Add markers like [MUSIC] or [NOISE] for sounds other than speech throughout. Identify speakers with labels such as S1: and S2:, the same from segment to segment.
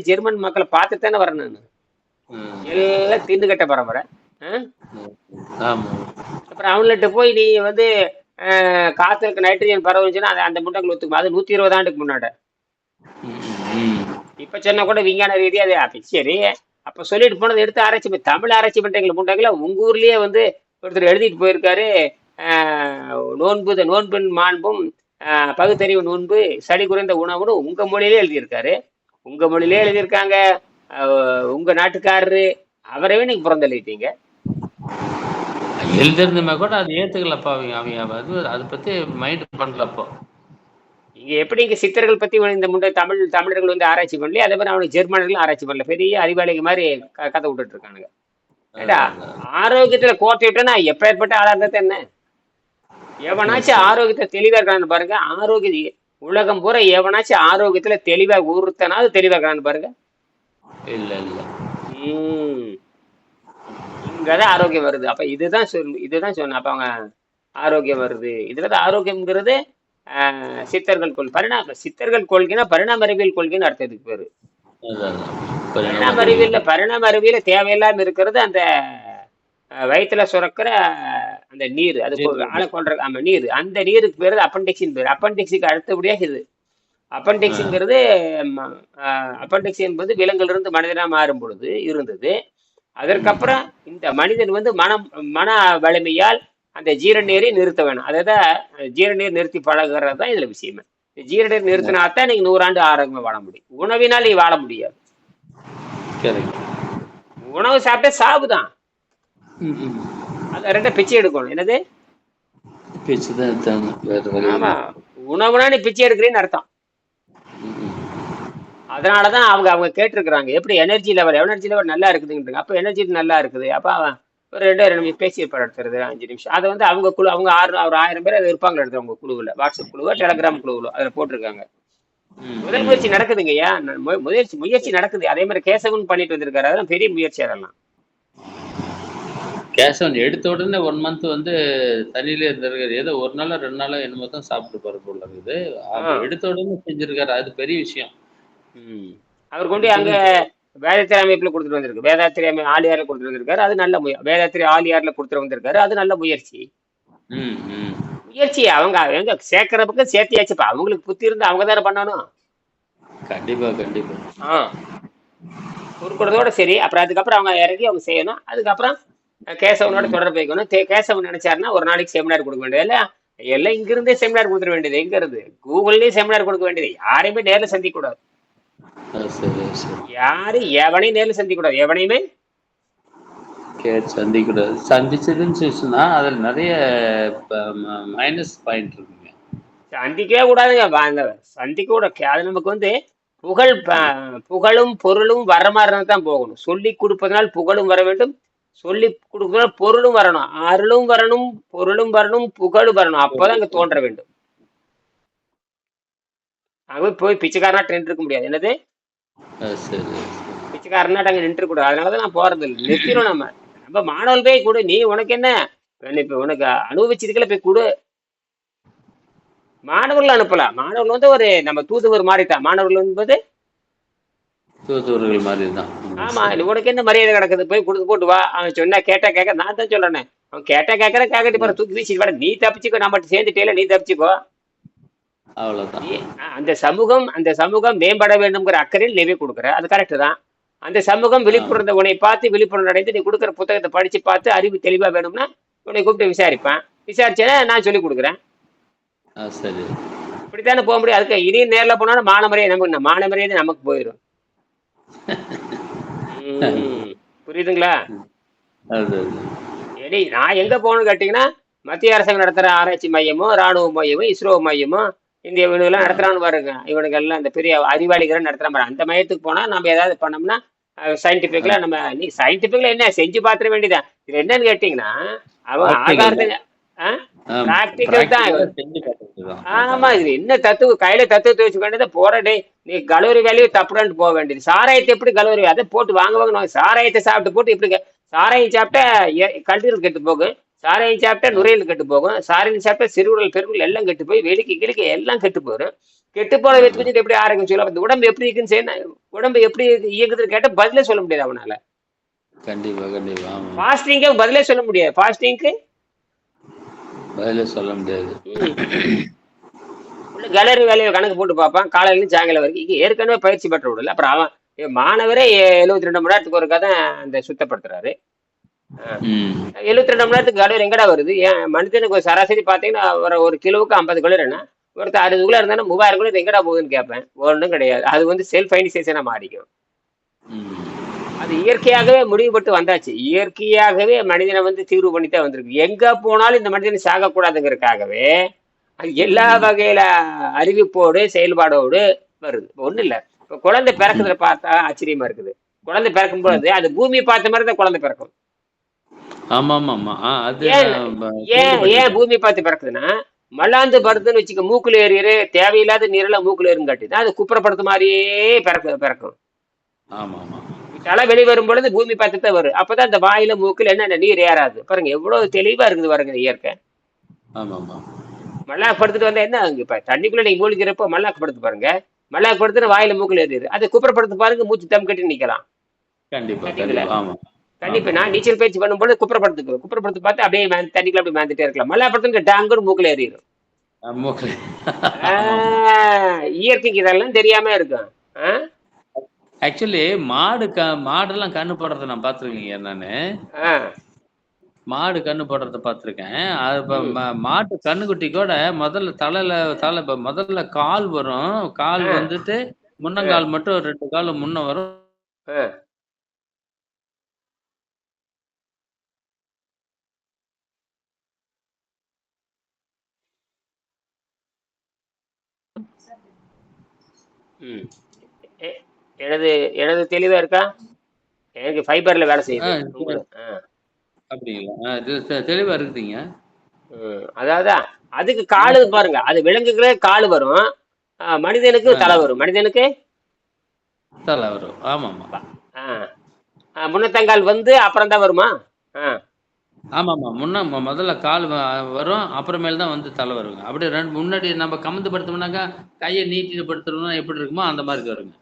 S1: German மக்களை பார்த்து தானே வரணும்
S2: ம்.
S1: எல்லாம் தின்னு கட்ட பரம்பரை அப்புறம் அவங்கள்ட்ட போய் நீ வந்து காத்துல இருக்க நைட்ரஜன் பரவுச்சுன்னா அந்த முட்டைகள் ஒத்துக்குமா? அது நூத்தி இருபது ஆண்டுக்கு முன்னாடி. இப்ப சொன்ன கூட விஞ்ஞான ரீதியா அது சரி. அப்ப சொல்லிட்டு போனதை எடுத்து ஆராய்ச்சி தமிழ் ஆராய்ச்சி பண்றீங்களா முட்டைகளை உங்க ஊர்லயே வந்து ஒருத்தர் எழுதிட்டு போயிருக்காரு. நோன்பு நோன்பின் மாண்பும் பகுத்தறிவு நோன்பு சளி குறைந்த உணவுன்னு உங்க மொழியிலே எழுதியிருக்காரு. உங்க மொழியிலே எழுதியிருக்காங்க. உங்க நாட்டுக்காரரு. அவரவே நீங்க புறந்தள்ளிட்டீங்க
S2: எழுதிருந்தமே கூட அது ஏத்துக்கலப்பா அவங்க அவங்க அது அதை பத்தி மைண்ட் பண்ணலப்போ.
S1: இங்க எப்படி இங்க சித்தர்கள் பத்தி இந்த முண்டை தமிழ் தமிழர்கள் வந்து ஆராய்ச்சி பண்ணல அதே மாதிரி அவனுக்கு ஜெர்மனர்களும் ஆராய்ச்சி பண்ணல. பெரிய அறிவாளிங்க மாதிரி கதை விட்டுட்டு இருக்கானுங்க. ஏடா ஆரோக்கியத்துல கோட்டை விட்டா எப்ப ஏற்பட்ட ஆளா இருந்தா என்ன? எவனாச்சும் ஆரோக்கியத்தை தெளிவா இருக்கான்னு பாருங்க. ஆரோக்கிய உலகம் பூரா எவனாச்சும் ஆரோக்கியத்துல தெளிவா ஒருத்தனாவது தெளிவா இருக்கான்னு பாருங்க.
S2: இல்ல இல்ல.
S1: உம் இங்கதான் ஆரோக்கியம் வருது. அப்ப இதுதான் சொல் இதுதான் சொன்ன அப்ப அவங்க ஆரோக்கியம் வருது. இதுலதான் ஆரோக்கியம்ங்கிறது சித்தர்கள் கொள் பரிணாம சித்தர்கள் கொள்கைனா பரிணாம அறிவியல் கொள்கைன்னு அர்த்தத்துக்கு பேரு. பரிணாம அறிவியல்ல பரிணாம அறிவியல தேவையில்லாம இருக்கிறது அந்த வயித்துல சுரக்கிற அந்த நீர் அது ஆளை கொன்ற ஆமா நீர். அந்த நீருக்கு பேரு அப்பண்டிக்ஸின் பேர். அப்பண்டிக்ஸுக்கு அடுத்தபடியாக இது. அப்பண்டிக்ஸுங்கிறது அப்பண்டிக்ஸ் என்பது விலங்கிலிருந்து மனிதனா மாறும் பொழுது இருந்தது. அதற்கப்புறம் இந்த மனிதன் வந்து மனம் மன வலிமையால் அந்த ஜீரநீரை நிறுத்த வேணும். அதாவது ஜீரநீர் நிறுத்தி பழகுறது தான் இதுல விஷயமே. ஜீரநீர் நிறுத்தினா தான் நீங்க நூறாண்டு ஆரோக்கியமா வாழ முடியும். உணவினால் நீ வாழ முடியாது. உணவு சாப்பிட்டா சாவுதான். அது ரெண்டும் பிச்சை எடுக்கணும். என்னது?
S2: பேச்சு தான் எடுத்தாங்க.
S1: ஆமா. உணவுனா நீ பிச்சை எடுக்கிறேன்னு அர்த்தம். அதனாலதான் அவங்க அவங்க கேட்டிருக்கிறாங்க. எப்படி எனர்ஜி லெவல் எனர்ஜி லெவல் நல்லா இருக்குதுங்க அப்ப எனர்ஜி நல்லா இருக்குது. அப்ப அவன் ஒரு ரெண்டு ரெண்டு நிமிஷம் பேசி இருப்பார் எடுத்துறது அஞ்சு நிமிஷம். அதை வந்து அவங்க குழு அவங்க ஆறு ஒரு ஆயிரம் பேர் அது இருப்பாங்க எடுத்து அவங்க குழுவில். வாட்ஸ்அப் குழுவோ டெலகிராம் குழுவிலோ அதில் போட்டிருக்காங்க. முதல் முயற்சி நடக்குதுங்கய்யா. ந- மு- முயற்சி முயற்சி நடக்குது. அதே மாதிரி கேசவன் பண்ணிட்டு வந்திருக்காரு. அதெல்லாம் பெரிய முயற்சி அதெல்லாம்.
S2: கேசவன் எடுத்த உடனே ஒன் மந்த் வந்து தண்ணியில இருந்திருக்காரு ஏதோ ஒரு நாளோ ரெண்டு நாளோ என்னமோ தான் சாப்பிட்டு போற போல இருக்குது. எடுத்த உடனே செஞ்சிருக்காரு. அது பெரிய விஷயம்.
S1: அவர் கொண்டு அங்க வேதாத்திரி அமைப்புல கொடுத்துட்டு வந்திருக்கு. வேதாத்திரி அமை ஆலியார்ல கொடுத்துட்டு வந்திருக்காரு. அது நல்ல முய வேதாத்திரி ஆலியார்ல கொடுத்துட்டு வந்திருக்காரு. அது நல்ல முயற்சி. முயற்சி. அவங்க எங்க சேர்க்கிற பக்கம் சேர்த்தியாச்சுப்பா அவங்களுக்கு புத்தி இருந்து அவங்க தானே பண்ணணும்.
S2: கண்டிப்பா கண்டிப்பா.
S1: ஆ. கொடுக்கறதோட சரி. அப்புறம் அதுக்கப்புறம் அவங்க இறங்கி அவங்க செய்யணும். அதுக்கப்புறம் கேசவனோட தொடர்பு வைக்கணும். கேசவன் நினைச்சாருன்னா ஒரு நாளைக்கு செமினார் கொடுக்க வேண்டியது இல்ல? எல்லாம் இங்கிருந்தே செமினார் கொடுத்துட வேண்டியது. எங்க இருந்து? கூகுள்லயே செமினார் கொடுக்க வேண்டியது. யாரையுமே நேர்ல சந்திக்க கூடாது. யாரும் எவனையும் நேர்ல சந்திக்க கூடாது. எவனையுமே?
S2: கேட்டு சந்திக்கூடாது சந்திச்சதுன்னு அதுல நிறைய மைனஸ் பாயிண்ட் இருக்குங்க.
S1: சந்திக்கவே கூடாதுங்க. சந்திக்க கூட அது நமக்கு வந்து புகழ் புகழும் பொருளும் வர மாதிரி தான் போகணும். சொல்லி கொடுப்பதனால் புகழும் வர வேண்டும். சொல்லி கொடுப்பதனால் பொருளும் வரணும். அருளும் வரணும் பொருளும் வரணும் புகழும் வரணும். அப்போதான் அங்க தோன்ற வேண்டும். அங்க போய் பிச்சைக்காரனாட்ட நின்று இருக்க முடியாது. என்னது. பிச்சைக்காரனாட்ட அங்க நின்று கூடாது அதனாலதான் நான் போறது இல்லை. நிறுத்திடும் நம்ம. நம்ம மாணவர்கள் போய் கொடு. நீ உனக்கு என்ன? இப்ப உனக்கு அனுபவிச்சதுக்குள்ள போய் கொடு. மாணவர்கள் அனுப்பலாம். மாணவர்கள் வந்து ஒரு நம்ம தூதுவர் மாதிரி தான் மாணவர்கள் என்பது?
S2: தூதுவர்கள் மாதிரி தான்
S1: ஆமா உனக்கு என்ன மரியாதை கிடக்குது? போய் கொடுத்து போட்டு வா. அவன் சொன்னா கேட்டா கேட்க நான் தான் சொல்றேனே அவன் கேட்டா கேட்கற கேட்கட்டி போற. தூக்கி வீசி வர நீ தப்பிச்சுக்கோ நம்ம சேர்ந்துட்டேல நீ தப்பிச்சுக்கோ.
S2: அவ்வளவுதான்.
S1: அந்த சமூகம் அந்த சமூகம் மேம்பட வேண்டும்ங்கிற அக்கறையில் நீ போய் கொடுக்குற. அது கரெக்ட் தான். அந்த சமூகம் விழிப்புணர்ந்த உன்னை பார்த்து விழிப்புணர்வு அடைந்து நீ கொடுக்குற புத்தகத்தை படிச்சு பார்த்து அறிவு தெளிவா வேணும்னா உன்னை கூப்பிட்டு விசாரிப்பேன். விசாரிச்சேன்னா நான் சொல்லி கொடுக்குறேன்.
S2: சரி.
S1: இப்படித்தானே போக முடியும். அதுக்கு இனி நேர்ல போனாலும் மானமரியாதை நமக்கு மானமரியாதை நமக்கு போயிடும். [LAUGHS] புரியுதுங்களா. சரி நான் எங்க போகணும்னு கேட்டீங்கன்னா மத்திய அரசாங்கம் நடத்துற ஆராய்ச்சி மையமும் ராணுவ மையமும் இஸ்ரோ மையமும் இந்த இவனுங்கெல்லாம் நடத்துறான்னு பாருங்க இவனுங்க எல்லாம் இந்த பெரிய அறிவாளிகள் நடத்துற மாதிரி அந்த மையத்துக்கு போனா நம்ம ஏதாவது பண்ணோம்னா சயின்டிபிக்ல நம்ம நீ சயின்டிபிக்ல என்ன செஞ்சு பாத்திர வேண்டியதான் இது என்னன்னு கேட்டீங்கன்னா அவன். ஆதாரத்தை Practical தான். ஆமா இது என்ன தத்துவ கையில தத்துவத்தை வச்சுக்க வேண்டியது போற டேய் நீ கலோரி வேலையை தப்புடான்ட்டு போக வேண்டியது. சாராயத்தை எப்படி கலோரி அதை போட்டு வாங்க வாங்க வாங்க. சாராயத்தை சாப்பிட்டு போட்டு இப்படி சாராயம் சாப்பிட்டா கல்லீரல் கெட்டு போகும். சாராயம் சாப்பிட்டா நுரையீரல் கெட்டு போகும். சாராயம் சாப்பிட்டா சிறுகுடல் பெருகுடல் எல்லாம் கெட்டு போய் வெளிக்கு கிழக்கு எல்லாம் கெட்டு போயிடும் கெட்டு போன வச்சு வச்சுட்டு எப்படி ஆரோக்கியம் சொல்ல இந்த உடம்பு எப்படி இருக்குன்னு செய்ய உடம்பு எப்படி இருக்கு- இயக்குதுன்னு கேட்டா பதிலே சொல்ல முடியாது அவனால.
S2: கண்டிப்பா கண்டிப்பா.
S1: ஃபாஸ்டிங்க பதிலே சொல்ல முடியாது. ஃபாஸ்டிங்க்கு
S2: பதிலே சொல்ல முடியாது.
S1: கேலரி வேலையை கணக்கு போட்டு பார்ப்பான். காலையில சாயங்காலம் வரைக்கும். ஏற்கனவே பயிற்சி பெற்ற விடல அப்புறம் அவன் மாணவரே எழுபத்தி ரெண்டு மணி நேரத்துக்கு ஒருக்கா தான் அந்த சுத்தப்படுத்துறாரு. எழுபத்தி ரெண்டு மணி நேரத்துக்கு கலோரி எங்கடா வருது? ஏன் மனுஷனுக்கு ஒரு சராசரி பார்த்தீங்கன்னா ஒரு ஒரு கிலோவுக்கு ஐம்பது கலோரினா ஒருத்தர் அறுபது கிலோ இருந்தாலும் மூவாயிரம் கிலோ எங்கடா போகுதுன்னு கேட்பேன். ஒன்றும் கிடையாது. அது வந்து செல்ஃப் ஐனிசேஷனாக மாறிக்கும். அது இயற்கையாகவே முடிவுபட்டு வந்தாச்சு. இயற்கையாகவே மனிதனை வந்து தீர்வு பண்ணித்தான் வந்திருக்கு. எங்க போனாலும் இந்த மனிதன் சாகக்கூடாதுங்கிறதுக்காகவே அது எல்லா வகையில அறிவிப்போடு செயல்பாடோடு வருது. ஒன்றும் இல்லை. இப்போ குழந்தை பிறக்குறத பார்த்தா ஆச்சரியமா இருக்குது. குழந்தை பிறக்கும் பொழுது அது பூமியை பார்த்த மாதிரி தான் குழந்தை பிறக்கும்.
S2: ஆமா ஆமா அது
S1: ஏன் ஏன் பூமி பார்த்து பிறக்குதுன்னா மல்லாந்து படுத்துன்னு வச்சுக்க மூக்குல ஏறியரு தேவையில்லாத நீரெல்லாம் மூக்குல ஏறும் காட்டிதான் அது குப்புறப்படுத்த மாதிரியே பிறக்க பிறக்கும்.
S2: ஆமா ஆமா
S1: தலை வெளி வரும் பொழுது பூமி பார்த்து தான் வரும். அப்பதான் அந்த வாயில மூக்குல என்ன நீர் ஏறாது. பாருங்க எவ்வளவு தெளிவா இருக்குது பாருங்க இயற்கை. மல்லாக்கு படுத்துட்டு வந்தா என்ன ஆகுங்க இப்ப தண்ணிக்குள்ள நீங்க மூழ்கிறப்போ மல்லாக்கு படுத்து பாருங்க. மல்லாக்கு படுத்துட்டு வாயில மூக்குல ஏறிடுது. அது குப்புறப்படுத்து பாருங்க மூச்சு தம் கட்டி நிக்கலாம்.
S2: கண்டிப்பா
S1: கண்டிப்பா. நான் நீச்சல் பயிற்சி பண்ணும்போது குப்புறப்படுத்து குப்புறப்படுத்து பார்த்து அப்படியே தண்ணிக்குள்ள அப்படியே மேந்துட்டே இருக்கலாம். மல்லா படுத்து டாங்குன்னு மூக்குல ஏறிடும் ஆஹ் இயற்கைக்கு இதெல்லாம் தெரியாம இருக்கும். ஆ?
S2: ஆக்சுவலி மாடு க மாடெல்லாம் கண்ணு போடுறத நான் பார்த்துருக்கீங்க நானு. மாடு கண்ணு போடுறத பார்த்துருக்கேன் அது இப்ப மாட்டு கண்ணுக்குட்டி கூட முதல்ல தலையில தலை இப்ப முதல்ல கால் வரும் கால். வந்துட்டு முன்னங்கால் மட்டும் ரெண்டு கால் முன்ன வரும்.
S1: ம். எனது எனது தெளிவா இருக்கா? எனக்கு ஃபைபர்ல வேலை செய்யுது.
S2: அப்படிங்களா? தெளிவா இருக்குதுங்க.
S1: அதாவது அதுக்கு காலு பாருங்க. அது விலங்குகளே காலு வரும். மனிதனுக்கு தலை வரும். மனிதனுக்கு?
S2: தலை வரும். ஆமா ஆமா
S1: ஆ. முன்னத்தங்கால் வந்து அப்புறம் தான் வருமா? ஆ.
S2: ஆமா ஆமா முன்ன முதல்ல கால் வரும். அப்புறமேல் தான் வந்து தலை வருங்க. அப்படி ரெண்டு முன்னாடி நம்ம கமந்து படுத்தோம்னாக்கா கையை நீட்டிட்டு படுத்துறோம்னா எப்படி இருக்குமோ அந்த மாதிரி வருங்க.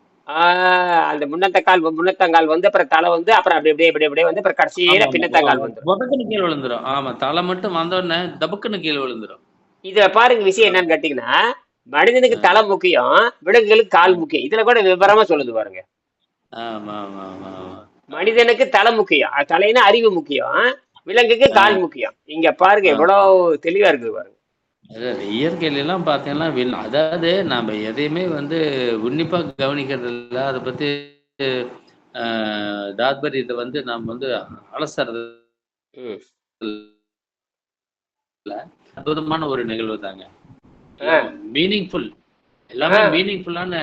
S1: அந்த முன்னத்தக்கால் முன்னத்தங்கால் வந்து அப்புறம் தலை வந்து அப்புறம் அப்படி அப்படியே அப்படியே அப்படியே வந்து அப்புறம் கடைசியில பின்னத்தங்கால்
S2: புதக்குன்னு கீழே விழுந்துரும். ஆமா தலை மட்டும் வந்த உடனே தபக்குன்னு கீழே விழுந்துரும்.
S1: இதுல பாருங்க விஷயம் என்னன்னு கேட்டீங்கன்னா மனிதனுக்கு தலை முக்கியம் விலங்குகளுக்கு கால் முக்கியம். இதுல கூட விவரமா சொல்லுது பாருங்க. மனிதனுக்கு தலை முக்கியம். தலைன்னா அறிவு முக்கியம் விலங்குக்கு கால் முக்கியம். இங்க பாருங்க எவ்வளவு தெளிவா இருக்குது பாருங்க.
S2: அதாவது இயற்கையில எல்லாம் பார்த்தீங்கன்னா அதாவது நாம எதையுமே வந்து உன்னிப்பா கவனிக்கிறது இல்லை அதை டாக்பர் இதை வந்து நாம் வந்து அலசறது. அற்புதமான ஒரு நிகழ்வு தாங்க. மீனிங்ஃபுல் எல்லாமே. மீனிங்ஃபுல்லான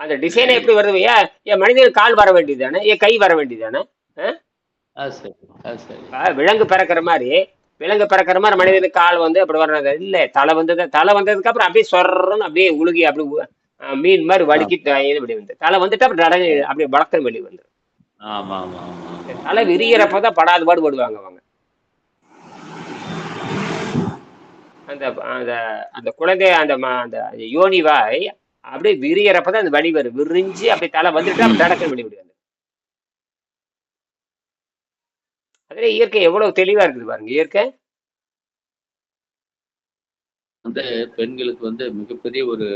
S1: அந்த டிசைன் எப்படி வருது ஏன் ஏன் மனிதனுக்கு கால் வர வேண்டியதானே ஏன் கை வர
S2: சரி
S1: இப்ப விலங்கு பிறக்கிற மாதிரி. விலங்கு பிறக்கிற மாதிரி மனிதனுக்கு கால் வந்து அப்படி வர்றது. இல்ல தலை வந்தது தலை வந்ததுக்கு அப்புறம் அப்படியே சொர்றன்னு அப்படியே உழுகி அப்படி மீன் மாதிரி வலிக்கி இப்படி வந்து. தலை வந்துட்டு அப்புறம் நடந்து அப்படியே வளர்க்குற வெளி வந்து
S2: ஆமா ஆமா
S1: தலை விரியறப்பதான் படாத பாடு படுவாங்க அவங்க. அந்த அந்த அந்த குழந்தை அந்த அந்த யோனி வாய் அப்படியே விரியறப்பதான் அந்த வலி வரும். விரிஞ்சு அப்படியே தலை வந்துட்டு அப்படி நடக்கிற வெளி விடுவாங்க அதுல இயற்கை எவ்வளவு தெளிவா இருக்குது பாருங்க இயற்கை.
S2: வந்து பெண்களுக்கு வந்து மிகப்பெரிய ஒரு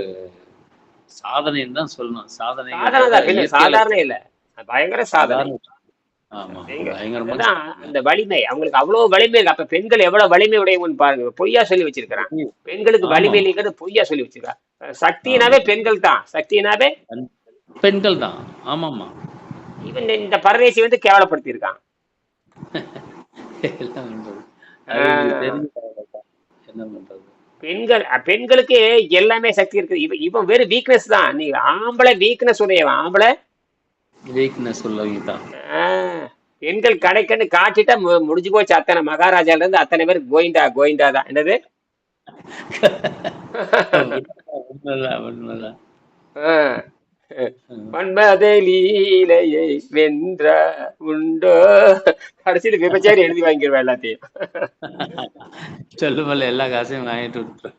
S2: சாதனைன்னு தான் சொல்லணும். சாதனை
S1: சாதாரண சாதாரண இல்ல. பயங்கர சாதனை.
S2: ஆமா
S1: அதான் அந்த வலிமை. அவங்களுக்கு அவ்வளவு வலிமை இருக்கு. அப்ப பெண்கள் எவ்வளவு வலிமை உடையவங்கன்னு பாருங்க. பொய்யா சொல்லி வச்சிருக்கிறான். பெண்களுக்கு
S2: ஆமா.
S1: வலிமை இல்லைங்கிறது பொய்யா சொல்லி வச்சிருக்கான் சக்தினாவே பெண்கள் தான். சக்தினாவே
S2: பெண்கள் தான். ஆமாமா
S1: இவன் இந்த பரதேசி வந்து கேவலப்படுத்தி இருக்கான்
S2: என்ன பண்றது?
S1: பெண்கள் பெண்களுக்கு எல்லாமே சக்தி இருக்குது. இவன் இவன் வெறும் வீக்னஸ் தான். நீ ஆம்பளை வீக்னஸ் உடையவன். ஆம்பளை?
S2: வீக்னஸ் உள்ளவங்க தான்.
S1: பெண்கள் கடைக்கன்னு காட்டிட்டா முடிஞ்சு போச்சு. அத்தனை மகாராஜால இருந்து அத்தனை பேர் கோயிந்தா கோயிந்தா தான். என்னது? [LAUGHS]
S2: உண்மைதான் உண்மைதான்.
S1: ஆஹ். மன்மத லீலையை வென்ற உண்டோ. கடைசியில் விபச்சாரி எழுதி வாங்கிடுவேன் எல்லாத்தையும்.
S2: சொல்லுமல்ல எல்லா காசையும் வாங்கிட்டு விட்டுரு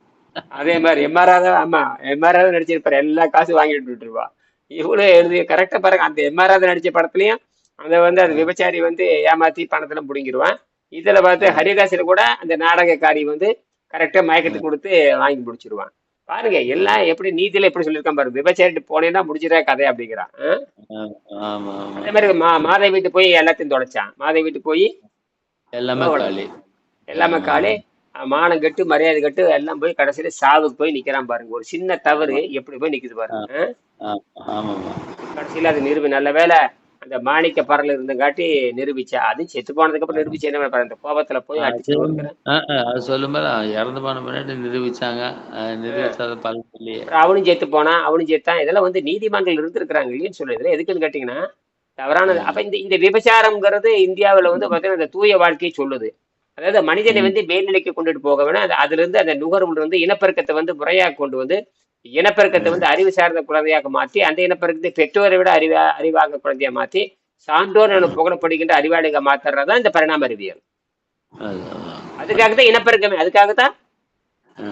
S1: அதே மாதிரி எம்ஆர்ஆர் ஆமா எம்ஆர்ஆர் நடிச்சிருப்பாரு. எல்லா காசும் வாங்கிட்டு விட்டுருவா இவ்வளவு எழுதி கரெக்டா பாருங்க. அந்த எம்ஆர்ஆர் நடிச்ச படத்துலயும் அந்த வந்து அந்த விபச்சாரி வந்து ஏமாத்தி பணத்துல புடுங்கிடுவான் இதுல பார்த்து ஹரிதாசன் கூட அந்த நாடகக்காரி வந்து கரெக்டா மயக்கத்தை கொடுத்து வாங்கி முடிச்சிருவான் பாருங்க எல்லாம் எப்படி நீதியில எப்படி சொல்லியிருக்கான் பாருங்க விபச்சாரிட்டு போனேன்னா முடிஞ்சிடா கதை அப்படிங்கிறான். அதே மாதிரி மா மாதை வீட்டு போய் எல்லாத்தையும் தொலைச்சான் மாதை வீட்டு போய்
S2: எல்லாமே காலி.
S1: எல்லாமே காலி. மானம் கெட்டு மரியாதை கெட்டு எல்லாம் போய் கடைசியில சாவுக்கு போய் நிக்கிறான் பாருங்க. ஒரு சின்ன தவறு எப்படி போய் நிக்குது பாருங்க கடைசியில அது நிரூபி நல்ல வேளை அந்த மாணிக்க பரல் இருந்தங்காட்டி நிரூபிச்சா. அது செத்து போனதுக்கு அப்புறம் நிரூபிச்சு என்ன பண்ண அந்த கோபத்துல போய்
S2: அது சொல்லும்போது இறந்து போன பின்னாடி நிரூபிச்சாங்க. நிரூபிச்சாத
S1: அப்புறம் அவனும் செத்து போனான் அவனும் செத்தான் இதெல்லாம் வந்து நீதிமன்றங்கள் இருந்திருக்கிறாங்க இல்லைன்னு சொல்லு இதுல எதுக்குன்னு கேட்டீங்கன்னா தவறானது. அப்ப இந்த இந்த விபச்சாரம்ங்கிறது இந்தியாவுல வந்து பாத்தீங்கன்னா இந்த தூய வாழ்க்கையை சொல்லுது. அதாவது மனிதனை வந்து மேல்நிலைக்கு கொண்டுட்டு போக வேணா அது அதுல இருந்து அந்த நுகர்வுல இருந்து இனப்பெருக்கத்தை வந்து முறையாக கொண்டு வந்து இனப்பெருக்கத்தை வந்து அறிவு சார்ந்த குழந்தையாக மாற்றி அந்த இனப்பெருக்கத்தை பெற்றோரை விட அறிவா அறிவாக குழந்தையா மாற்றி சான்றோர் என புகழப்படுகின்ற அறிவாளிக மாத்துறதுதான் இந்த பரிணாம அறிவியல். அதுக்காக தான் இனப்பெருக்கமே அதுக்காக தான்
S2: ஆ,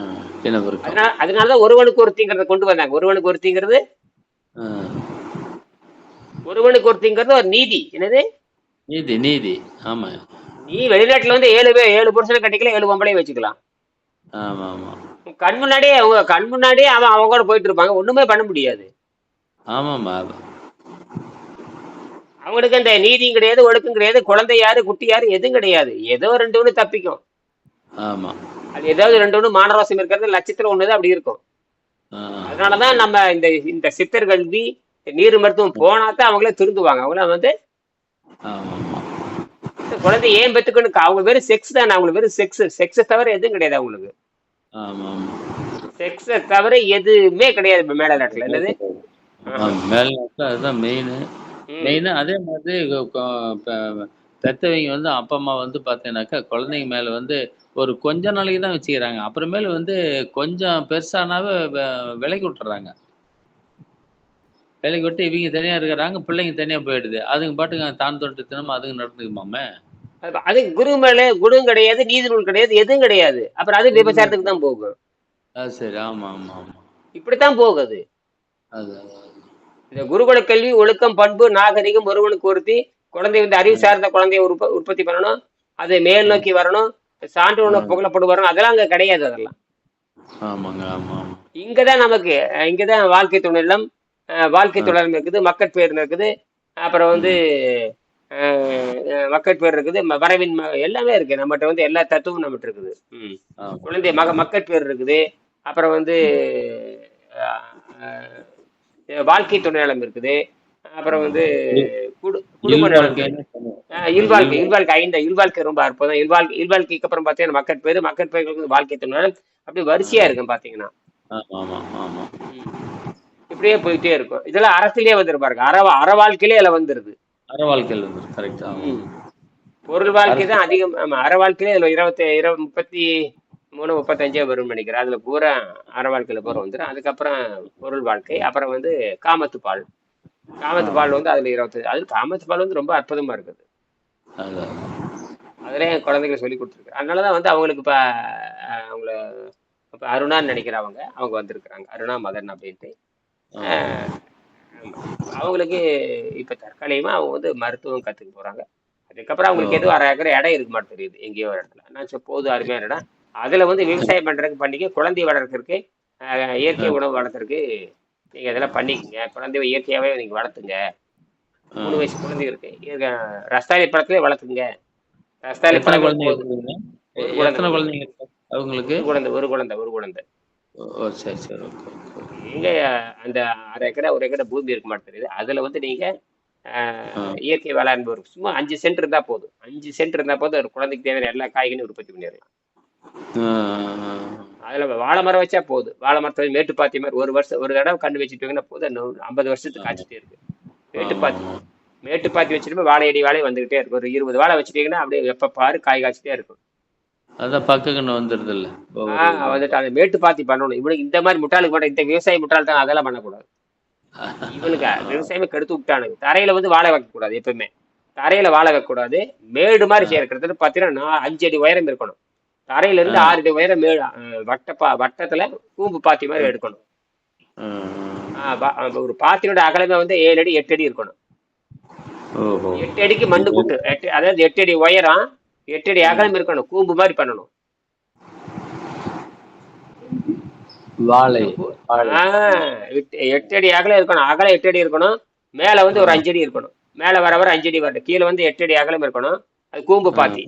S2: இனப்பெருக்கம்.
S1: அதனால அதனாலதான் ஒருவனுக்கு ஒருத்திங்கிறத கொண்டு வந்தாங்க. ஒருவனுக்கு ஒருத்திங்கிறது. ஒருவனுக்கு ஒருத்திங்கிறது ஒரு நீதி. என்னது?
S2: நீதி நீதி. ஆமா.
S1: நீ வெளிநாட்டுல வந்து ஏழு ஏழு புருஷனை கட்டிக்கலாம் ஏழு பொம்பளையும் வச்சுக்கலாம்.
S2: ஆமா ஆமா.
S1: கண் முன்னாடியே அவங்க கண் முன்னாடியே அவன் அவங்க கூட போயிட்டு இருப்பாங்க. ஒண்ணுமே பண்ண முடியாது.
S2: ஆமாம்மா.
S1: அவங்களுக்கு அந்த நீதியும் கிடையாது ஒழுக்கம் கிடையாது. குழந்தை யாரு குட்டி யாரு எதுவும் கிடையாது. ஏதோ ரெண்டு ஒண்ணு தப்பிக்கும்.
S2: ஆமா.
S1: அது ஏதாவது ரெண்டு ஒண்ணு மானரோசம் இருக்கிறது லட்சத்துல ஒண்ணுதான் அப்படி இருக்கும். அதனாலதான் நம்ம இந்த இந்த சித்தர் கல்வி நீர் மருத்துவம் போனாதான் அவங்களே திருந்துவாங்க. அவங்கள வந்து குழந்தை ஏன் பெத்துக்கணும் அவங்க வெறும் செக்ஸ் தானே. அவங்களுக்கு வெறும் செக்ஸ் செக்ஸை தவிர எதுவும் கிடையாது அவங்களுக்கு. செக்ஸை தவிர எதுவுமே கிடையாது இப்ப மேல நாட்டுல. என்னது?
S2: மேல்நாட்டில் அதுதான் மெயின். மெயினா அதே மாதிரி பெத்தவங்க வந்து அப்பா அம்மா வந்து பார்த்தீங்கன்னாக்கா குழந்தைங்க மேல வந்து ஒரு கொஞ்ச நாளைக்கு தான் வச்சுக்கிறாங்க. அப்புறமேல வந்து கொஞ்சம் பெருசானாவே விலக்கி விட்டுறாங்க. விலக்கி விட்டு இவங்க தனியா இருக்கிறாங்க பிள்ளைங்க தனியா போயிடுது. அதுங்க பாட்டுங்க தான் தொட்டு தினமும் அதுங்க நடந்துக்குமாமே?
S1: அது- குரு மேல குருவும் கிடையாது நீதி நூல் கிடையாது எதுவும் கிடையாது. அப்புறம் அது விபச்சாரத்துக்கு தான் போகும்.
S2: சரி ஆமா ஆமா ஆமா.
S1: இப்படித்தான் போகுது. இந்த குருகுல கல்வி ஒழுக்கம் பண்பு நாகரிகம் ஒருவனுக்கு ஒருத்தி குழந்தை வந்து அறிவு சார்ந்த குழந்தைய உற்ப உற்பத்தி பண்ணணும் அது மேல் நோக்கி வரணும் சான்று புகழப்படு வரணும் அதெல்லாம் அங்க கிடையாது அதெல்லாம்.
S2: ஆமாங்க ஆமா ஆமா.
S1: இங்கதான் நமக்கு இங்கதான் வாழ்க்கை துணைலம் அஹ் வாழ்க்கை துணைலம் இருக்குது மக்கட்பேர் இருக்குது அப்புறம் வந்து மக்கட்பேர் இருக்குது வரவின் எல்லாமே இருக்கு. நம்மகிட்ட வந்து எல்லா தத்துவமும் நம்மகிட்ட இருக்குது. ம். குழந்தை மக மக்கட்பேர் இருக்குது. அப்புறம் வந்து வாழ்க்கை துணைநலம் இருக்குது. அப்புறம் வந்து குடு குடும்ப. அஹ், இல்வாழ்க்கை இல்வாழ்க்கை ஐந்து இல்வாழ்க்கை ரொம்ப அற்புதம். இல்வாழ்க்கை இல்வாழ்க்கைக்கு அப்புறம் பார்த்தீங்கன்னா மக்கட்பேர் மக்கட்பேருக்கு வாழ்க்கை துணைநலம் அப்படி வரிசையா இருக்கும் பாத்தீங்கன்னா. இப்படியே போயிட்டே இருக்கும். இதெல்லாம் அறத்திலேயே வந்துருப்பாருங்க அற அற வாழ்க்கையிலே இதுல வந்துருது.
S2: அற வாழ்க்கையில் இருந்து கரெக்ட்.
S1: பொருள் வாழ்க்கை தான் அதிகம் ஆமா அற வாழ்க்கையிலே இதுல இருபத்தி இருபது முப்பத்தி மூணு முப்பத்தஞ்சே வரும்னு நினைக்கிறேன். அதுல பூரா அற வாழ்க்கையில பூரா வந்துடும் அதுக்கப்புறம் பொருள் வாழ்க்கை அப்புறம் வந்து காமத்து பால். காமத்து பால் வந்து அதுல இருபத்தி அது காமத்து பால் வந்து ரொம்ப அற்புதமா இருக்குது.
S2: அது
S1: அதுல என் குழந்தைகளை சொல்லி கொடுத்துருக்கு அதனாலதான் வந்து அவங்களுக்கு இப்ப அவங்கள இப்ப அருணான்னு நினைக்கிறவங்க அவங்க. வந்திருக்கிறாங்க. அருணா மதன் அப்படின்ட்டு. அவங்களுக்கு இப்ப தற்காலிகமா அவங்க வந்து மருத்துவம் கத்துக்க போறாங்க. அதுக்கப்புறம் அவங்களுக்கு எதுவும் அரை ஏக்கர் இடம் இருக்க மாட்டேன் தெரியுது. எங்கேயோ ஒரு இடத்துல. நான் போதும் அருமையான இடம். அதுல வந்து விவசாயம் பண்றதுக்கு பண்ணிக்க குழந்தை வளர்க்கறதுக்கு இயற்கை உணவு வளர்க்கறதுக்கு நீங்க இதெல்லாம் பண்ணிக்கங்க. குழந்தைய இயற்கையாவே நீங்க வளர்த்துங்க. மூணு வயசு குழந்தை இருக்கு. ரஸ்தாலி பழத்திலே வளர்த்துங்க. ரஸ்தாலி பழம்
S2: குழந்தைங்க
S1: குழந்தை.
S2: அவங்களுக்கு?
S1: குழந்தை ஒரு குழந்தை ஒரு குழந்தை.
S2: ஓ சரி சரி ஓகே.
S1: எங்க அந்த அரை ஏக்கரை ஒரு ஏக்கரை பூமி இருக்க மாட்டேங்குது அதுல வந்து நீங்க. இயற்கை வேளாண்மை ஒரு சும்மா அஞ்சு சென்ட் இருந்தா போதும். அஞ்சு சென்ட் இருந்தா போதும் ஒரு குழந்தைக்கு தேவையான எல்லா காய்கறியும் உற்பத்தி பண்ணிடலாம். அதுல வாழை மரம் வச்சா போதும். வாழை மரத்தை மேட்டுப்பாத்தி மாதிரி ஒரு வருஷம் ஒரு தடவை கண்டு வச்சுட்டீங்கன்னா போதும். ஐம்பது வருஷத்துக்கு காய்ச்சிட்டே இருக்கு. மேட்டுப்பாத்தி
S2: ஆமா.
S1: மேட்டுப்பாத்தி வச்சுட்டு வாழை அடி வாழை வந்துகிட்டே இருக்கும். ஒரு இருபது வாழை வச்சுட்டீங்கன்னா அப்படியே எப்ப பாரு காய் காய்ச்சிட்டே இருக்கும்.
S2: அதான் பக்கக்கண்ணு வந்துருது இல்ல
S1: ஆஹ் வந்துட்டு அந்த மேட்டுப்பாத்தி பண்ணணும். இவனுக்கு இந்த மாதிரி முட்டாளுக்கு மட்டும் இந்த விவசாய முட்டாள் தான் அதெல்லாம் பண்ணக்கூடாது. இவனுக்கு விவசாயமே கெடுத்து விட்டானுங்க. தரையில வந்து வாழை வைக்க கூடாது எப்பவுமே தரையில வாழை வைக்க கூடாது மேடு மாதிரி செய்யற கிட்டத்தட்ட பாத்தீங்கன்னா அஞ்சு அடி உயரம் இருக்கணும். தரையில இருந்து. ஆறு அடி உயரம் மேல அஹ், வட்ட பா வட்டத்துல கூம்பு பாத்தி மாதிரி எடுக்கணும். ஒரு பாத்தியோட அகலமே வந்து ஏழு அடி எட்டு அடி இருக்கணும். எட்டு அடிக்கு மண்ணு கூட்டு எட்டு அதாவது எட்டு அடி உயரம் எட்டு அடி அகலம் இருக்கணும் கூம்பு மாதிரி பண்ணணும்.
S2: வாழை
S1: எட்டு அடி அகலம் இருக்கணும் அகலம் எட்டு அடி இருக்கணும் மேல வந்து ஒரு அஞ்சு அடி இருக்கணும். மேல வர வர அஞ்சு அடி வரணும். கீழே வந்து எட்டு அடி அகலம் இருக்கணும். அது கூம்பு பாத்தி.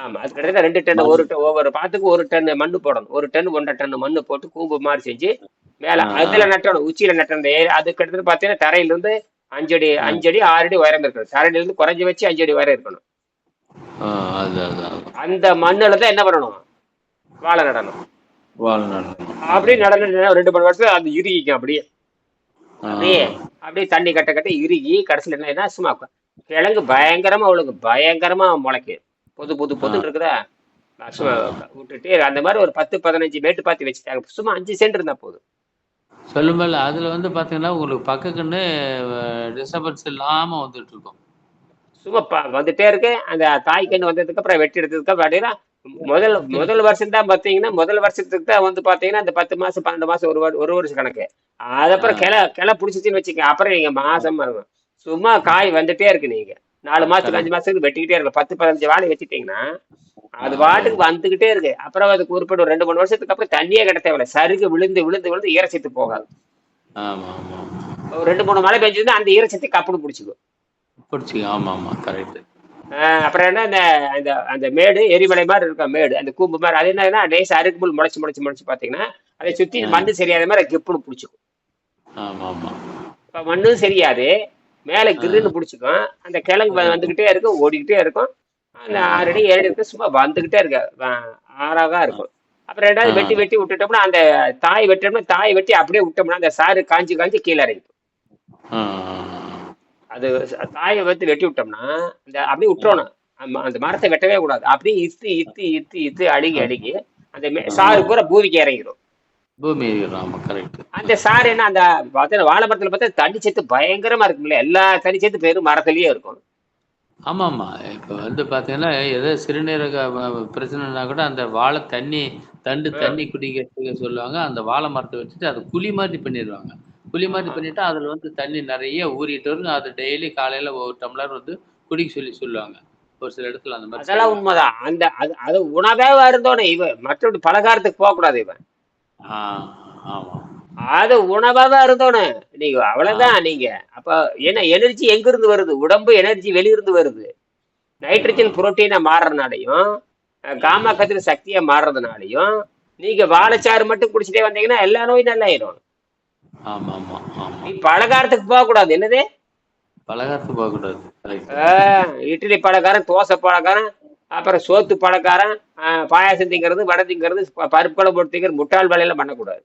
S1: ஆமா அது கிட்டத்தட்ட ரெண்டு டன் ஒரு டன் ஒவ்வொரு பாத்துக்கு ஒரு டன் மண்ணு போடணும். ஒரு டன் ஒன்றரை டன் மண்ணு போட்டு கூம்பு மாதிரி செஞ்சு மேல. அதுல நட்டணும் உச்சியில நட்டணும். அது கிட்டத்தட்ட பாத்தீங்கன்னா தரையில இருந்து அஞ்சு அடி அஞ்சு அடி ஆறு அடி உயரம் இருக்கணும். தரையில இருந்து குறைஞ்சு வச்சு அஞ்சு அடி உயரம் இருக்கணும். அந்த மண்ணுல தான் என்ன பண்ணணும்? வாழை நடணும். அப்படியே நடந்து ரெண்டு மூணு வருஷம் அது இறுகிக்கும் அப்படியே. அப்படியே அப்படியே தண்ணி கட்ட கட்ட இறுகி கடைசியில் என்ன சும்மா கிழங்கு பயங்கரமா அவளுக்கு பயங்கரமா முளைக்கு பொது பொது பொதுன்னு இருக்குதா? சும்மா விட்டுட்டு அந்த மாதிரி ஒரு பத்து பதினஞ்சு மேட்டு பாத்தி வச்சுட்டாங்க. சும்மா அஞ்சு சென்ட் இருந்தா போதும்.
S2: சொல்லும்போது அதுல வந்து பாத்தீங்கன்னா உங்களுக்கு பக்கக்குன்னு டிஸ்டர்பன்ஸ் இல்லாம வந்துட்டு இருக்கும்
S1: சும்மா வந்துட்டே இருக்கு. அந்த தாய் கண்ணு வந்ததுக்கு அப்புறம் வெட்டி எடுத்ததுக்கு அப்புறம் முதல் முதல் வருஷம் தான் பாத்தீங்கன்னா முதல் வருஷத்துக்கு தான் வந்து பாத்தீங்கன்னா அந்த பத்து மாசம் பன்னெண்டு மாசம் ஒரு ஒரு வருஷம் கணக்கு. அதுக்கப்புறம் கிளை கிளை பிடிச்சிச்சின்னு வச்சுக்க அப்புறம் நீங்க மாசம். சும்மா காய் வந்துட்டே இருக்கு நீங்க. நாலு மாசத்துக்கு அஞ்சு மாசத்துக்கு வெட்டிக்கிட்டே இருக்கு. பத்து பதினஞ்சு வாழை வச்சுட்டீங்கன்னா அது பாட்டுக்கு வந்துகிட்டே இருக்கு. அப்புறம் அதுக்கு உருப்படி ஒரு ரெண்டு மூணு வருஷத்துக்கு அப்புறம் தண்ணியே கிட்ட தேவையில்ல. சருகு விழுந்து விழுந்து விழுந்து ஈரச்சத்து போகாது.
S2: ஆமா ஆமா
S1: ஒரு ரெண்டு மூணு மழை பெஞ்சதுன்னா அந்த ஈரச்சத்தை கப்புனு பிடிச்சிக்கும்.
S2: பிடிச்சிக்க ஆமா ஆமா கரெக்ட்
S1: அப்புறம் என்ன அந்த அந்த அந்த மேடு எரிமலை மாதிரி இருக்கும் மேடு அந்த கூம்பு மாதிரி. அது என்னன்னா அருக்கு புல் முளைச்சு முளைச்சு முளைச்சு பாத்தீங்கன்னா அதை சுத்தி மண்ணு சரியாத மாதிரி கிப்புன்னு பிடிச்சிக்கும்.
S2: ஆமா ஆமா.
S1: இப்ப மண்ணும் சரியாது. மேல கிருன்னு பிடிச்சிக்கும். அந்த கிழங்கு வந்துகிட்டே இருக்கும் ஓடிக்கிட்டே இருக்கும். அந்த ஆறு அடி ஏழு சும்மா வந்துகிட்டே இருக்கு. ஆறாக இருக்கும். அப்புறம் ரெண்டாவது வெட்டி வெட்டி விட்டுட்டோம்னா அந்த தாய் வெட்டோம்னா தாய் வெட்டி அப்படியே விட்டோம்னா அந்த சாறு காஞ்சி காஞ்சி கீழே இறங்கிடும். அது தாயை வந்து வெட்டி விட்டோம்னா அந்த அப்படியே விட்டுறணும். அந்த மரத்தை வெட்டவே கூடாது. அப்படியே இத்து இத்து இத்து இத்து அழுகி அழுகி அந்த சாறு பூரா பூமிக்கு இறங்கிடும்.
S2: பூமி கரெக்ட்
S1: அந்த சாறு என்ன அந்த பார்த்தா வாழை மரத்துல பார்த்தா தண்ணி சேர்த்து பயங்கரமா இருக்கும்ல எல்லா தண்ணி சேர்த்து பேரும் மரத்துலயே இருக்கும்.
S2: ஆமா ஆமா இப்ப வந்து பாத்தீங்கன்னா ஏதோ சிறுநீரக பிரச்சனைனா கூட அந்த வாழை தண்ணி தண்டு தண்ணி குடிக்கிறதுக்கு சொல்லுவாங்க அந்த வாழை மரத்தை வச்சுட்டு அதை குழி மாதிரி பண்ணிடுவாங்க. குழி மாதிரி பண்ணிட்டு அதுல வந்து தண்ணி நிறைய ஊறிட்டு வரும் அது டெய்லி காலையில ஒரு டம்ளர் வந்து குடிக்க சொல்லி சொல்லுவாங்க ஒரு சில இடத்துல அந்த மாதிரி
S1: அதெல்லாம் உண்மைதான். அந்த அது அது உணவே இருந்தோனே இவன் மற்றபடி பலகாரத்துக்கு போக கூடாது இவன்.
S2: ஆ ஆமா.
S1: அது உணவாவே இருந்தோனே நீங்க அவ்வளவுதான் நீங்க. அப்ப என்ன எனர்ஜி எங்க இருந்து வருது? உடம்பு எனர்ஜி வெளியிருந்து வருது. நைட்ரஜன் புரோட்டீனா மாறுறதுனாலையும் காமா கதிர சக்தியா மாறுறதுனாலையும் நீங்க வாழைச்சாறு மட்டும் குடிச்சிட்டே வந்தீங்கன்னா எல்லா நோயும் நல்லாயிரும். நீ பலகாரத்துக்கு போக கூடாது என்னது?
S2: பலகாரத்துக்கு போக கூடாது கரெக்ட்
S1: ஆஹ், இட்லி பலகாரம் தோசை பலகாரம் அப்புறம் சோத்து ஆஹ், பாயாசம் திங்கிறது வடை திங்கிறது ப- பருப்பு குழம்பு போட்டு திங்கிறது முட்டாள் வேலையெல்லாம் பண்ணக்கூடாது.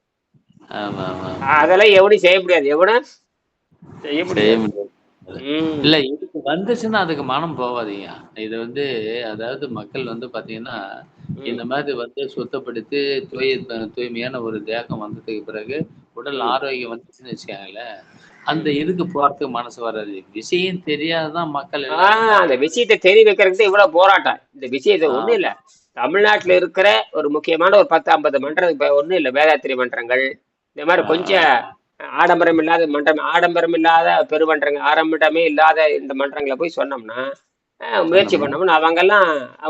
S1: அதெல்லாம் எவனும் செய்ய முடியாது. எவனும் செய்ய முடியாது.
S2: இல்ல இதுக்கு வந்துச்சுன்னா அதுக்கு மனம் போவாதீங்க இது வந்து அதாவது மக்கள் வந்து பாத்தீங்கன்னா இந்த மாதிரி வந்து சுத்தப்படுத்தி தூய தூய்மையான ஒரு தேகம் வந்ததுக்கு பிறகு உடல் ஆரோக்கியம் வந்துச்சுன்னு வச்சுக்காங்களேன். அந்த இதுக்கு போறதுக்கு மனசு வராது? விஷயம் தெரியாததான் மக்கள்
S1: அந்த விஷயத்தை தெரிய வைக்கிறதுக்கு இவ்வளவு போராட்டம். இந்த விஷயத்தை ஒண்ணும் இல்ல. தமிழ்நாட்டுல இருக்கிற ஒரு முக்கியமான ஒரு பத்து ஐம்பது மன்றம் ஒண்ணும் இல்ல வேதாத்திரி மன்றங்கள். இந்த மாதிரி கொஞ்சம் ஆடம்பரம் இல்லாத மன்றம் ஆடம்பரம் இல்லாத பெருமன்றங்கள் ஆரம்பமே இல்லாத இந்த மன்றங்களை போய் சொன்னோம்னா முயற்சி பண்ணோம்னா அவங்கெல்லாம்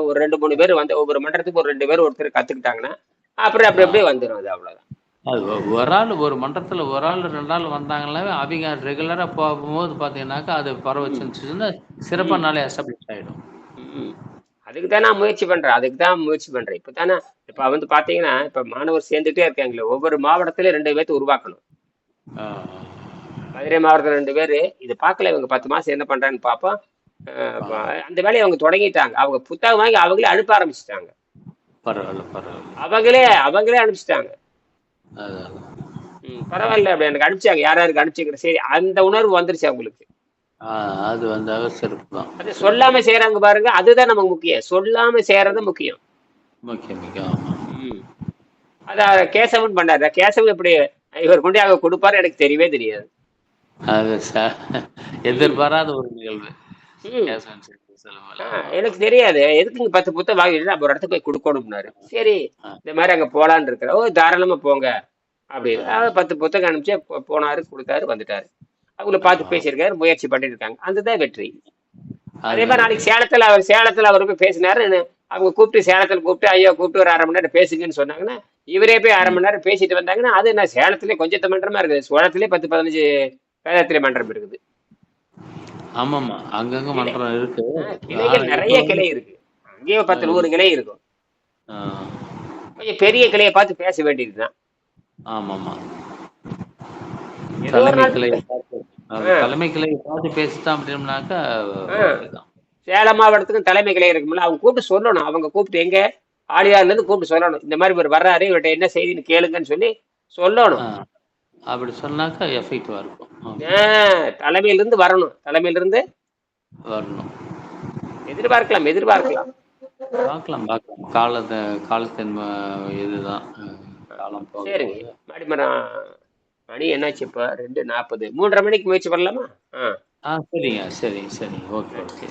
S1: ஒரு ரெண்டு மூணு பேர் வந்து ஒவ்வொரு மன்றத்துக்கு ஒரு ரெண்டு பேர் ஒருத்தர் கத்துக்கிட்டாங்கன்னா அப்புறம் அப்படி அப்படியே வந்துடும் அது அவ்வளவுதான்.
S2: அது ஒரு ஆள் ஒரு மன்றத்துல ஒரு ஆள் ரெண்டு ஆள் வந்தாங்கன்னாவே அவங்க ரெகுலரா போகும்போது பாத்தீங்கன்னாக்கா அது பரவச்சுன்னா சிறப்பா நாளே எஸ்டாப்ளிஷ் ஆயிடும்.
S1: ம். அதுக்கு தான் நான் முயற்சி பண்றேன். அதுக்கு தான் முயற்சி பண்றேன். இப்போ தானே இப்போ வந்து பாத்தீங்கன்னா இப்போ மாணவர் சேர்ந்துட்டே இருக்காங்களே ஒவ்வொரு மாவட்டத்திலயும் ரெண்டு பேர்த்து உருவாக்கணும். மதுரை மாவட்டத்தில் ரெண்டு பேர் இது பார்க்கல இவங்க பத்து மாசம் என்ன பண்றான்னு பார்ப்போம் அந்த வேலையை அவங்க தொடங்கிட்டாங்க. அவங்க புத்தகம் வாங்கி அவங்களே அனுப்ப ஆரம்பிச்சிட்டாங்க.
S2: பரவாயில்ல பரவாயில்ல.
S1: அவங்களே அவங்களே அனுப்பிச்சிட்டாங்க. பரவாயில்ல அப்படி எனக்கு அனுப்பிச்சாங்க யார் யாருக்கு அனுப்பிச்சிக்கிற சரி அந்த உணர்வு வந்துருச்சு அவங்களுக்கு.
S2: அது வந்தாவே சிறப்பு தான்
S1: அது சொல்லாம செய்யறாங்க பாருங்க அதுதான் நமக்கு முக்கியம். சொல்லாம செய்யறது முக்கியம்.
S2: முக்கியம் முக்கியம்.
S1: அத கேசவன் பண்ணாரு. கேசவன் எப்படி இவர் கொண்டு அவங்க கொடுப்பாரு எனக்கு தெரியவே தெரியாது.
S2: அது எதிர்பாராத ஒரு நிகழ்வு.
S1: எனக்கு தெரியாது. எதுக்குங்க பத்து புத்தகம் வாங்கிட்டு நம்ம ஒரு இடத்துக்கு போய் கொடுக்கணும்னாரு. சரி. இந்த மாதிரி அங்க போலான்னு இருக்கிற ஓ தாராளமா போங்க. அப்படின்னு. அவர் பத்து புத்தகம் அனுப்பிச்சு போனாரு கொடுத்தாரு வந்துட்டாரு. அவங்கள பார்த்து பேசியிருக்காரு முயற்சி பண்ணிட்டு இருக்காங்க. அதுதான் வெற்றி. அதே மாதிரி நாளைக்கு சேலத்துல அவர் சேலத்துல அவர் போய் பேசினாரு அவங்க கூப்பிட்டு சேலத்துல கூப்பிட்டு ஐயோ கூப்பிட்டு ஒரு அரை மணி நேரம் பேசுங்கன்னு சொன்னாங்கன்னா இவரே போய் அரை மணி நேரம் பேசிட்டு வந்தாங்கன்னா அது நான் சேலத்திலே கொஞ்சம் மன்றமா இருக்குது. சோளத்திலே பத்து பதினஞ்சு வேதத்திலே மன்றம் இருக்குது.
S2: ஆமாமா அங்கங்க மன்றம் இருக்கு.
S1: கிளைகள்
S2: ஆனா
S1: நிறைய கிளை இருக்கு. அங்கேயே பத்து நூறு கிளை இருக்கும். கொஞ்சம் பெரிய கிளையை பார்த்து பேச வேண்டியதுதான்.
S2: ஆமாமா
S1: ஏதோ ஒரு
S2: தலைமை
S1: நாள்
S2: கிளையை பார்த்து அது
S1: ஆ.
S2: தலைமை கிளையை பார்த்து பேசிட்டோம் அப்படின்னாக்கா
S1: ஆ. சேலம் மாவட்டத்துக்கும் தலைமை கிளை இருக்கும்ல அவங்க கூப்பிட்டு சொல்லணும். அவங்க கூப்பிட்டு எங்க? ஆலியார்ல இருந்து கூப்பிட்டு சொல்லணும். இந்த மாதிரி இவர் வர்றாரு இவர்கிட்ட என்ன செய்தின்னு கேளுங்கன்னு சொல்லி சொல்லணும்.
S2: அப்படி சொன்னாக்கா எஃபெக்டிவா இருக்கும் ஆ,
S1: ஆஹ் தலைமையில இருந்து வரணும். தலைமையில இருந்து
S2: வரணும்.
S1: எதிர்பார்க்கலாம் எதிர்பார்க்கலாம்.
S2: பார்க்கலாம் பார்க்கலாம். காலத்தை காலத்தின் இதுதான். காலம்
S1: சரிங்க. மாடிமரம் மணி என்னாச்சு இப்போ? ரெண்டு நாற்பது. மூன்றரை மணிக்கு முயற்சி பண்ணலாமா? ஆ.
S2: ஆ சரிங்க சரி சரி ஓகே ஓகே.